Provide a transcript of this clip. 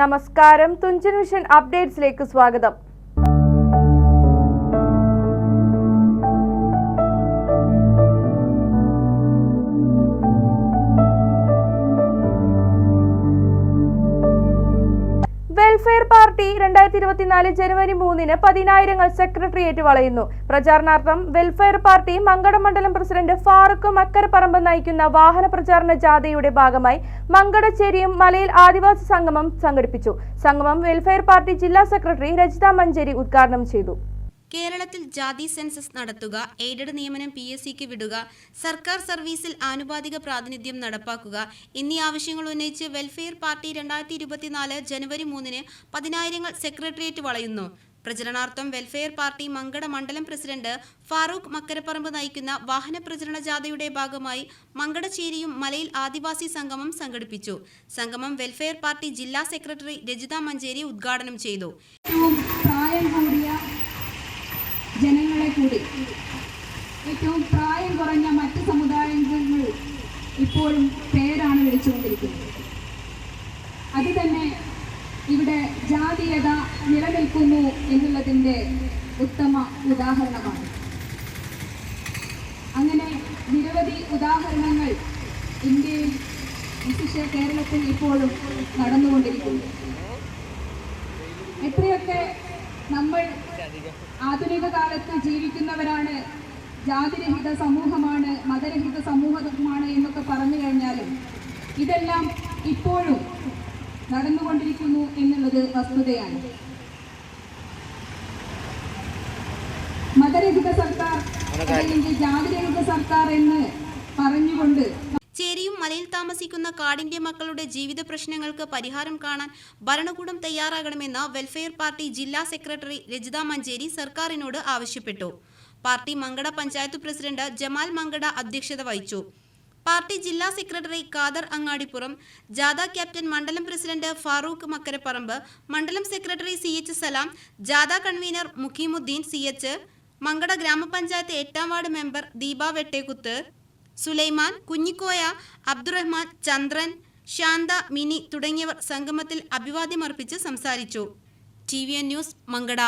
നമസ്കാരം. തുഞ്ചൻ വിഷൻ അപ്ഡേറ്റ്സിലേക്ക് സ്വാഗതം. Welfare party രണ്ടായിരത്തി ഇരുപത്തിനാല് ജനുവരി മൂന്നിന് പതിനായിരങ്ങൾ സെക്രട്ടേറിയറ്റ് വളയുന്നു. പ്രചാരണാർത്ഥം വെൽഫെയർ പാർട്ടി മങ്കടം മണ്ഡലം പ്രസിഡന്റ് ഫാറൂഖ് മക്കരപ്പറമ്പ് നയിക്കുന്ന വാഹന പ്രചാരണ ജാഥയുടെ ഭാഗമായി മങ്കടച്ചേരിയും മലയിൽ ആദിവാസി സംഗമം സംഘടിപ്പിച്ചു. സംഗമം വെൽഫെയർ പാർട്ടി ജില്ലാ സെക്രട്ടറി രജിത മഞ്ചേരി ഉദ്ഘാടനം ചെയ്തു. കേരളത്തിൽ ജാതി സെൻസസ് നടത്തുക എയ്ഡഡ് നിയമനം പി എസ് സിക്ക് വിടുക സർക്കാർ സർവീസിൽ ആനുപാതിക പ്രാതിനിധ്യം നടപ്പാക്കുക എന്നീ ആവശ്യങ്ങൾ ഉന്നയിച്ച് വെൽഫെയർ പാർട്ടി രണ്ടായിരത്തി ഇരുപത്തിനാല് ജനുവരി മൂന്നിന് പതിനായിരങ്ങൾ സെക്രട്ടേറിയറ്റ് വളയുന്നു. പ്രചരണാർത്ഥം വെൽഫെയർ പാർട്ടി മങ്കട മണ്ഡലം പ്രസിഡന്റ് ഫാറൂഖ് മക്കരപ്പറമ്പ് നയിക്കുന്ന വാഹന പ്രചരണ ജാഥയുടെ ഭാഗമായി മങ്കടച്ചേരിയും മലയിൽ ആദിവാസി സംഗമം സംഘടിപ്പിച്ചു. സംഗമം വെൽഫെയർ പാർട്ടി ജില്ലാ സെക്രട്ടറി രജിത മഞ്ചേരി ഉദ്ഘാടനം ചെയ്തു. പ്രായം കൂടിയ കൂടി. ഏറ്റവും പ്രായം കുറഞ്ഞ മറ്റ് സമുദായങ്ങൾ ഇപ്പോഴും പേരാണ് വിളിച്ചുകൊണ്ടിരിക്കുന്നത്. അത് തന്നെ ഇവിടെ ജാതീയത നിലനിൽക്കുന്നു എന്നുള്ളതിന്റെ ഉത്തമ ഉദാഹരണമാണ്. അങ്ങനെ നിരവധി ഉദാഹരണങ്ങൾ ഇന്ത്യയിൽ വിശേഷ കേരളത്തിൽ ഇപ്പോഴും നടന്നുകൊണ്ടിരിക്കുന്നു. എത്രയൊക്കെ നമ്മൾ ആധുനിക കാലത്ത് ജീവിക്കുന്നവരാണ്. ജാതിരഹിത സമൂഹമാണ് മതരഹിത സമൂഹമാണ് എന്നൊക്കെ പറഞ്ഞു കഴിഞ്ഞാലും ഇതെല്ലാം ഇപ്പോഴും നടന്നുകൊണ്ടിരിക്കുന്നു എന്നുള്ളത് വസ്തുതയാണ്. മതരഹിത സർക്കാർ അല്ലെങ്കിൽ ജാതിരഹിത സർക്കാർ എന്ന് പറഞ്ഞുകൊണ്ട് ചേരിയും മലയിൽ താമസിക്കുന്ന കാടിന്റെ മക്കളുടെ ജീവിത പ്രശ്നങ്ങൾക്ക് പരിഹാരം കാണാൻ ഭരണകൂടം തയ്യാറാകണമെന്ന് വെൽഫെയർ പാർട്ടി ജില്ലാ സെക്രട്ടറി രജിത മഞ്ചേരി സർക്കാരിനോട് ആവശ്യപ്പെട്ടു. പാർട്ടി മങ്കട പഞ്ചായത്ത് പ്രസിഡന്റ് ജമാൽ മങ്കട അധ്യക്ഷത വഹിച്ചു. പാർട്ടി ജില്ലാ സെക്രട്ടറി ഖാദർ അങ്ങാടിപ്പുറം ജാഥ ക്യാപ്റ്റൻ മണ്ഡലം പ്രസിഡന്റ് ഫാറൂഖ് മക്കരപ്പറമ്പ് മണ്ഡലം സെക്രട്ടറി സി എച്ച് സലാം ജാഥ convener Mukheemuddeen C H Mankada ഗ്രാമപഞ്ചായത്ത് എട്ടാം വാർഡ് മെമ്പർ ദീപ വെട്ടേക്കുത്ത് സുലൈമാൻ കുഞ്ഞിക്കോയ അബ്ദുറഹ്മാൻ ചന്ദ്രൻ ശാന്ത മിനി തുടങ്ങിയവർ സംഗമത്തിൽ അഭിവാദ്യമർപ്പിച്ച് സംസാരിച്ചു. T V N news Mankada.